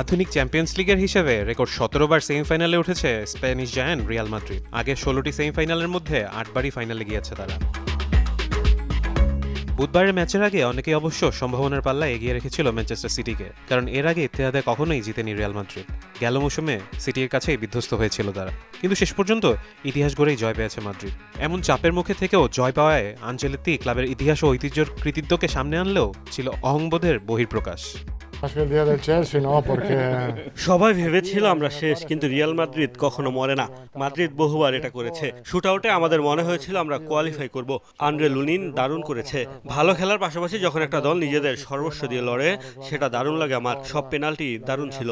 আধুনিক চ্যাম্পিয়ন্স লিগের হিসেবে রেকর্ড সতেরো বার সেমিফাইনালে উঠেছে স্প্যানিশ জায়ান্ট রিয়াল মাদ্রিদ। আগে ষোলোটি সেমিফাইনালের মধ্যে আটবারই ফাইনালে গিয়েছে তারা। বুধবারের ম্যাচের আগে অনেকেই অবশ্য সম্ভাবনার পাল্লা এগিয়ে রেখেছিল ম্যানচেস্টার সিটিকে, কারণ এর আগে ইতিহাদে কখনোই জিতেনি রিয়াল মাদ্রিদ। গেল মৌসুমে সিটির কাছেই বিধ্বস্ত হয়েছিল তারা। কিন্তু শেষ পর্যন্ত ইতিহাস গড়েই জয় পেয়েছে মাদ্রিদ। এমন চাপের মুখে থেকেও জয় পাওয়ায় আঞ্চেলেত্তি ক্লাবের ইতিহাস ও ঐতিহ্যর কৃতিত্বকে সামনে আনলেও ছিল অহংবোধের বহির্প্রকাশ Más দিয়ে দেয় চেলসি নো Chelsea, porque সবাই ভেবেছিল আমরা শেষ কিন্তু রিয়াল মাদ্রিদ কখনো মরে না। মাদ্রিদ বহুবার এটা করেছে। শুটআউটে আমাদের মনে হয়েছিল আমরা কোয়ালিফাই করব। আন্দ্রে লুনিন দারুণ করেছে। ভালো খেলার পাশাপাশি যখন একটা দল নিজেদের সর্বস্ব দিয়ে লড়ে সেটা দারুণ লাগে আমার। সব পেনাল্টি দারুণ ছিল।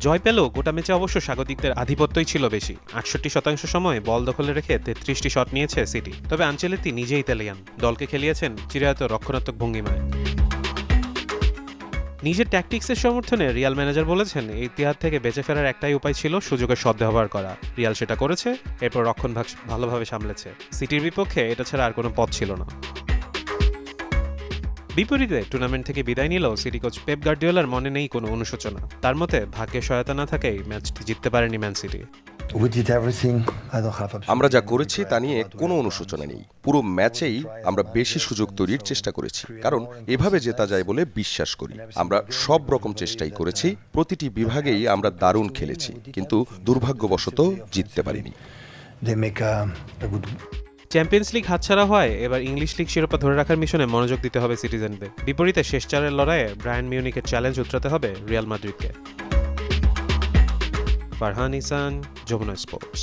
জয় পেলেও গোটা ম্যাচে অবশ্য স্বাগতিকদের আধিপত্যই ছিল বেশি। আটষট্টি শতাংশ সময় বল দখলে রেখে তেত্রিশটি শট নিয়েছে সিটি। তবে আঞ্চেলেত্তি নিজেই ইতালিয়ান। দলকে খেলিয়েছেন চিরায়ত রক্ষণাত্মক ভঙ্গিমায়। নিজের ট্যাকটিক্সের সমর্থনে রিয়াল ম্যানেজার বলেছেন, ইতিহাদ থেকে বেঁচে ফেরার একটাই উপায় ছিল সুযোগের সদ্ব্যবহার করা। রিয়াল সেটা করেছে, এরপর রক্ষণভাগ ভালোভাবে সামলেছে। সিটির বিপক্ষে এটা ছাড়া আর কোনো পথ ছিল না। বিপরীতে টুর্নামেন্ট থেকে বিদায় নিলেও সিটি কোচ পেপ গার্ডিওলার মনে নেই কোনো অনুশোচনা। তার মতে ভাগ্যের সহায়তা না থাকেই ম্যাচটি জিততে পারেনি ম্যান সিটি। আমরা যা করেছি তা নিয়ে কোনো অনুশোচনা নেই। পুরো ম্যাচেই আমরা বেশি সুযোগ তৈরির চেষ্টা করেছি। কারণ এভাবে জেতা যায় বলে বিশ্বাস করি। আমরা সব রকম চেষ্টাই করেছি। প্রতিটি বিভাগেই আমরা দারুণ খেলেছি। কিন্তু দুর্ভাগ্যবশত জিততে পারিনি। চ্যাম্পিয়ন্স লিগ হাতছাড়া হয় এবার ইংলিশ লিগ শিরোপা ধরে রাখার মিশনে মনোযোগ দিতে হবে সিটিজেনদের। বিপরীতে শেষ চারের লড়াইয়ে ব্রায়ান মিউনিকের চ্যালেঞ্জ উতরাতে হবে রিয়াল মাদ্রিদকে। ফারহান ইসান, যমুনা স্পোর্টস।